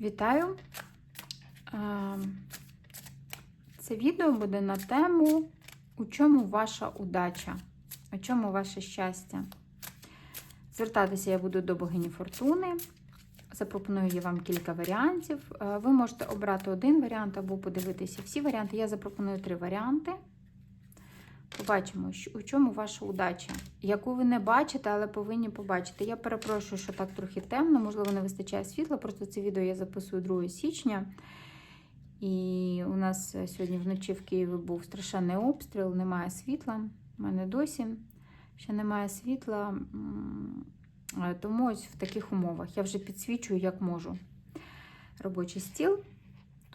Вітаю! Е, Це відео буде на тему У чому ваша удача? У чому ваше щастя? Звертатися я буду до богині Фортуни. Запропоную я вам кілька варіантів. Е, Ви можете обрати один варіант або подивитися всі варіанти. Я запропоную три варіанти. Побачимо, у чому ваша удача, яку ви не бачите, але повинні побачити. Я перепрошую, що так трохи темно, можливо, не вистачає світла. Просто це відео я записую 2 січня. І у нас сьогодні вночі в Києві був страшенний обстріл, немає світла. У мене досі ще немає світла. Е, Тому ось в таких умовах я вже підсвічую, як можу робочий стіл.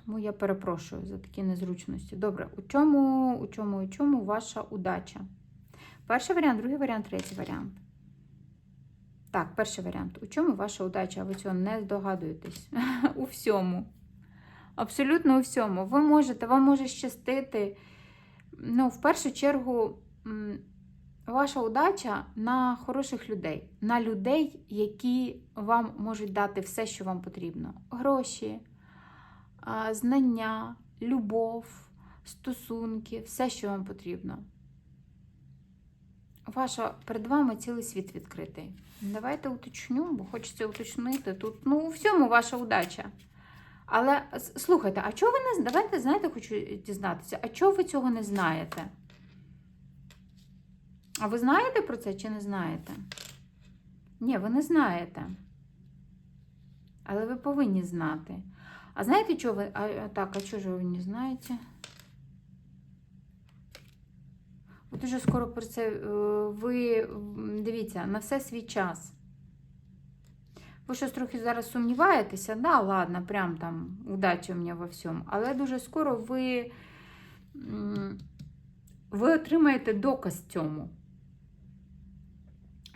Тому я перепрошую за такі незручності. Добре, у чому, у чому, у чому ваша удача? Перший варіант, другий варіант, третій варіант. Так, перший варіант. У чому ваша удача? А ви цього не здогадуєтесь? у всьому. Абсолютно у всьому. Ви можете, вам може щастити. Ну, в першу чергу, ваша удача на хороших людей, на людей, які вам можуть дати все, що вам потрібно: гроші, знання, любов, стосунки, все, що вам потрібно. Ваша перед вами цілий світ відкритий. Давайте уточню, бо хочеться уточнити тут. Ну, у всьому ваша удача. Але слухайте, а чого ви не давайте, знаєте, хочу дізнатися, а чого ви цього не знаєте? А ви знаєте про це чи не знаєте? Ні, ви не знаєте. Але ви повинні знати. А знаєте, чого ви. А, так, а чого ж ви не знаєте? Ви дуже скоро про це. е, Ви дивіться, на все свій час. Ви щось трохи зараз сумніваєтеся, да, ладно, прям там удача у мене во всьому. Але дуже скоро ви, ви отримаєте доказ цьому.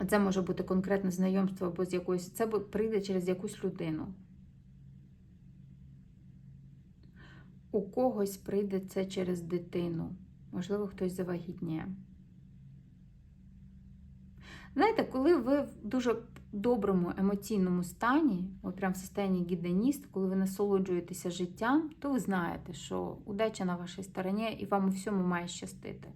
Це може бути конкретне знайомство або з якоюсь. Це прийде через якусь людину. У когось прийде це через дитину. Можливо, хтось завагітніє. Знаєте, коли ви в дуже доброму емоційному стані, от прям в состоянні гіденіст, коли ви насолоджуєтеся життям, то ви знаєте, що удача на вашій стороні і вам у всьому має щастити.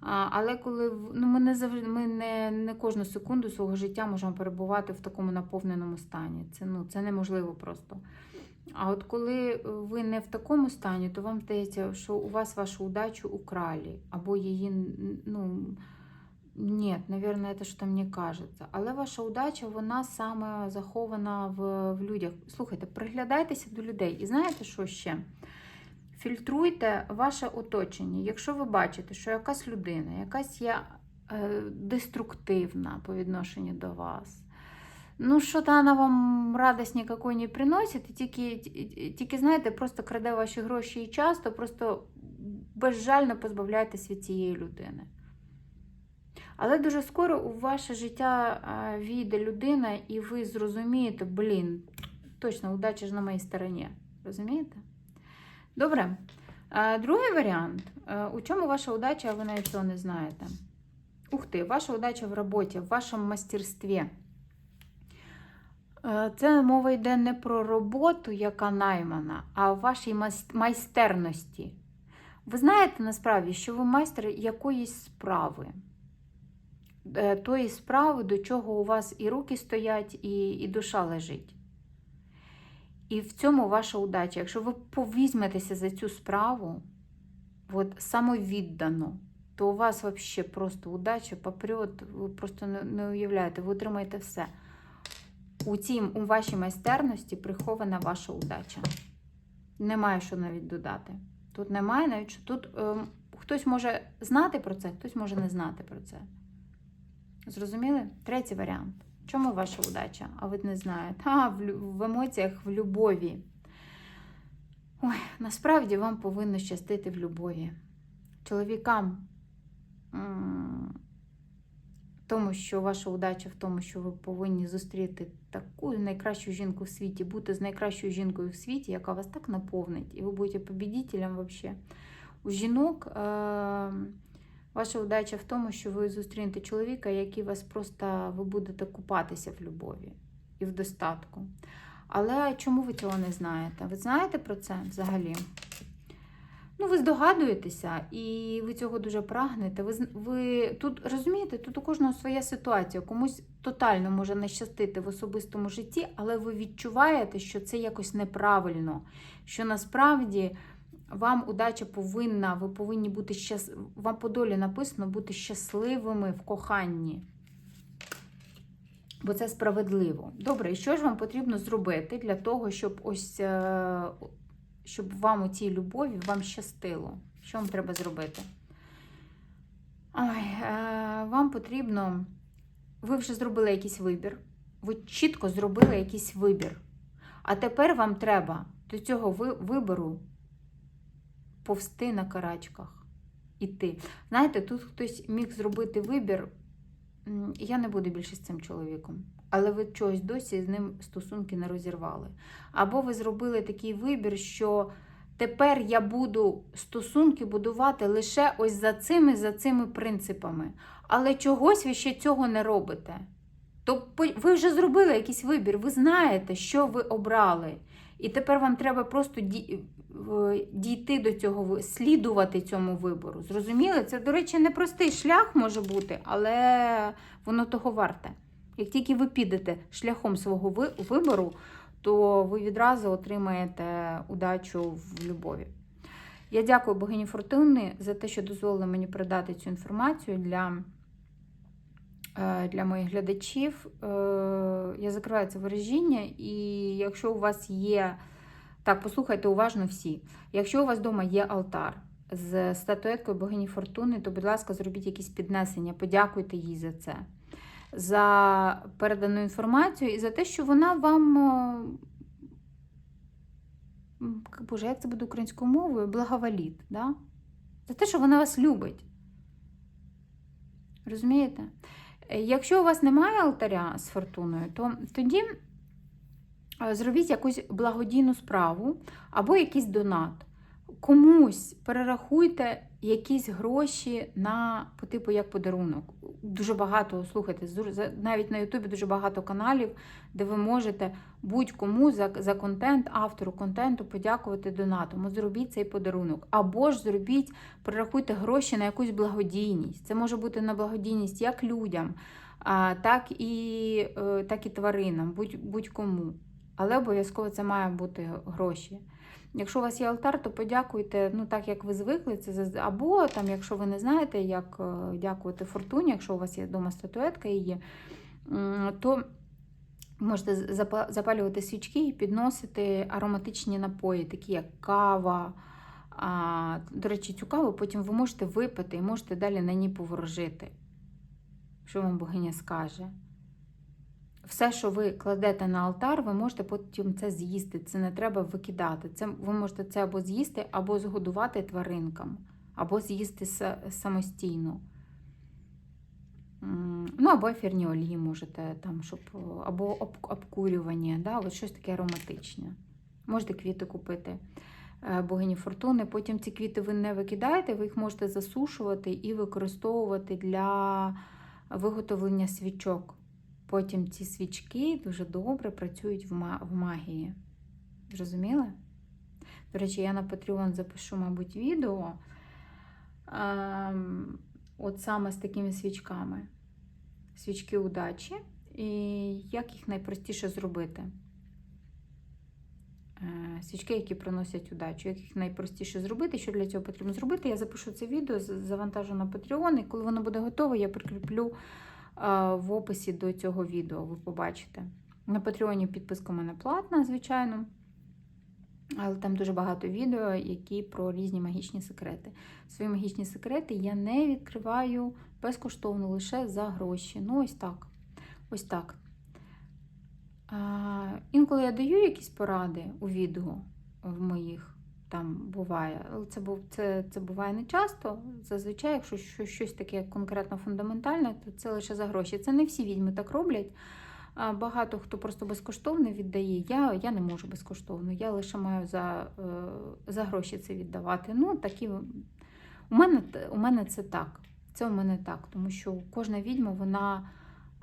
А, але коли ну, ми не завжди ми не, не кожну секунду свого життя можемо перебувати в такому наповненому стані. Це, ну, це неможливо просто. А от коли ви не в такому стані, то вам здається, що у вас вашу удачу украли, або її, ну, ні, наверное, це що мені кажеться. Але ваша удача, вона саме захована в, в людях. Слухайте, приглядайтеся до людей. І знаєте, що ще? Фільтруйте ваше оточення. Якщо ви бачите, що якась людина, якась є е, деструктивна по відношенню до вас, ну, що-то вона вам радость ніякої не приносить, і тільки, тільки, знаєте, просто краде ваші гроші і час, то просто безжально позбавляйтесь від цієї людини. Але дуже скоро у ваше життя війде людина, і ви зрозумієте, блін, точно, удача ж на моїй стороні. Розумієте? Добре. Другий варіант. У чому ваша удача, а ви навіть цього не знаєте? Ух ти, ваша удача в роботі, в вашому мастерстві. Е, Це мова йде не про роботу, яка наймана, а вашій майстерності. Ви знаєте насправді, що ви майстер якоїсь справи. Е, Тої справи, до чого у вас і руки стоять, і, і душа лежить. І в цьому ваша удача. Якщо ви повізьметеся за цю справу, от самовіддано, то у вас взагалі просто удача попрет, ви просто не уявляєте, ви отримаєте все. У, у вашій майстерності прихована ваша удача. Немає що навіть додати. Тут немає навіть що тут ем, хтось може знати про це, хтось може не знати про це. Зрозуміли? Третій варіант. Чому ваша удача? А ви не знаєте. А, в, в емоціях, в любові. Ой, насправді вам повинно щастити в любові. Чоловікам, тому що ваша удача в тому, що ви повинні зустріти таку найкращу жінку в світі, бути з найкращою жінкою в світі, яка вас так наповнить, і ви будете побідітелем вообще. У жінок е, ваша удача в тому, що ви зустрінете чоловіка, який вас просто ви будете купатися в любові і в достатку. Але чому ви цього не знаєте? Ви знаєте про це взагалі? Ну, ви здогадуєтеся, і ви цього дуже прагнете. Ви, ви тут розумієте, тут у кожного своя ситуація. Комусь тотально може не щастити в особистому житті, але ви відчуваєте, що це якось неправильно. Що насправді вам удача повинна, ви повинні бути щас... вам по долі написано бути щасливими в коханні. Бо це справедливо. Добре, і що ж вам потрібно зробити для того, щоб ось е, щоб вам у цій любові вам щастило? Що вам треба зробити? Ой, е, вам потрібно. Ви вже зробили якийсь вибір. Ви чітко зробили якийсь вибір. А тепер вам треба до цього ви- вибору повсти на карачках. Іти. Знаєте, тут хтось міг зробити вибір. Я не буду більше з цим чоловіком. Але ви чогось досі з ним стосунки не розірвали. Або ви зробили такий вибір, що тепер я буду стосунки будувати лише ось за цими, за цими принципами. Але чогось ви ще цього не робите. То по- ви вже зробили якийсь вибір, ви знаєте, що ви обрали. І тепер вам треба просто дійти до цього, слідувати цьому вибору. Зрозуміли? Це, до речі, непростий шлях може бути, але воно того варте. Як тільки ви підете шляхом свого вибору, то ви відразу отримаєте удачу в любові. Я дякую богині Фортуни за те, що дозволила мені передати цю інформацію для, е, для моїх глядачів. Е, Я закриваю це вираження, і якщо у вас є. Так, послухайте уважно всі. Якщо у вас вдома є алтар з статуеткою богині Фортуни, то, будь ласка, зробіть якісь піднесення, подякуйте їй за це, за передану інформацію і за те, що вона вам. Боже, як це буде українською мовою? Благоволіт. Да? За те, що вона вас любить. Розумієте? Якщо у вас немає алтаря з фортуною, то тоді е, зробіть якусь благодійну справу або якийсь донат. Комусь перерахуйте якісь гроші на по типу як подарунок. Дуже багато, слухайте, навіть на Ютубі дуже багато каналів, де ви можете будь-кому за, за контент, автору контенту подякувати донатом. Зробіть цей подарунок. Або ж зробіть, перерахуйте гроші на якусь благодійність. Це може бути на благодійність як людям, так і, е, так і тваринам, будь, будь-кому. Але обов'язково це має бути гроші. Якщо у вас є алтар, то подякуйте, ну так як ви звикли, це або там, якщо ви не знаєте, як е, дякувати фортуні, якщо у вас є вдома статуетка її, то можете запалювати свічки і підносити ароматичні напої, такі як кава. А, до речі, цю каву потім ви можете випити і можете далі на ній поворожити. Що вам богиня скаже? Все, що ви кладете на алтар, ви можете потім це з'їсти. Це не треба викидати. Це, ви можете це або з'їсти, або згодувати тваринкам, або з'їсти самостійно. Ну, або ефірні олії можете, там, щоб, або об, обкурювання, да, от щось таке ароматичне. Можете квіти купити е, богині фортуни. Потім ці квіти ви не викидаєте, ви їх можете засушувати і використовувати для виготовлення свічок. Потім ці свічки дуже добре працюють в, ма- в магії. Зрозуміли? До речі, я на Patreon запишу, мабуть, відео. Ем, от саме з такими свічками. Свічки удачі. І як їх найпростіше зробити. Е, Свічки, які приносять удачу. Як їх найпростіше зробити, що для цього потрібно зробити? Я запишу це відео, завантажу на Patreon, і коли воно буде готове, я прикріплю в описі до цього відео. Ви побачите. На Patreon підписка у мене платна, звичайно. Але там дуже багато відео, які про різні магічні секрети. Свої магічні секрети я не відкриваю безкоштовно лише за гроші. Ну, ось так. Ось так. А, інколи я даю якісь поради у відео в моїх. Там буває, це, це, це буває не часто. Зазвичай, якщо що- щось таке конкретно фундаментальне, то це лише за гроші. Це не всі відьми так роблять. Багато хто просто безкоштовно віддає. Я, я не можу безкоштовно, я лише маю за, е, за гроші це віддавати. Ну, такі, у, мене, у мене це так. Це у мене так, тому що кожна відьма, вона,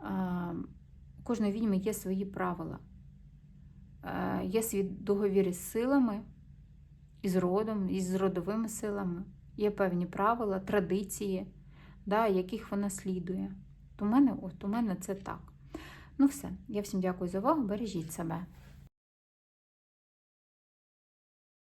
е, у кожної відьми є свої правила. е, є свій договір із силами, із родом, із родовими силами. Є певні правила, традиції, да, яких вона слідує. То у мене, от, у мене це так. Ну все, я всім дякую за увагу, бережіть себе.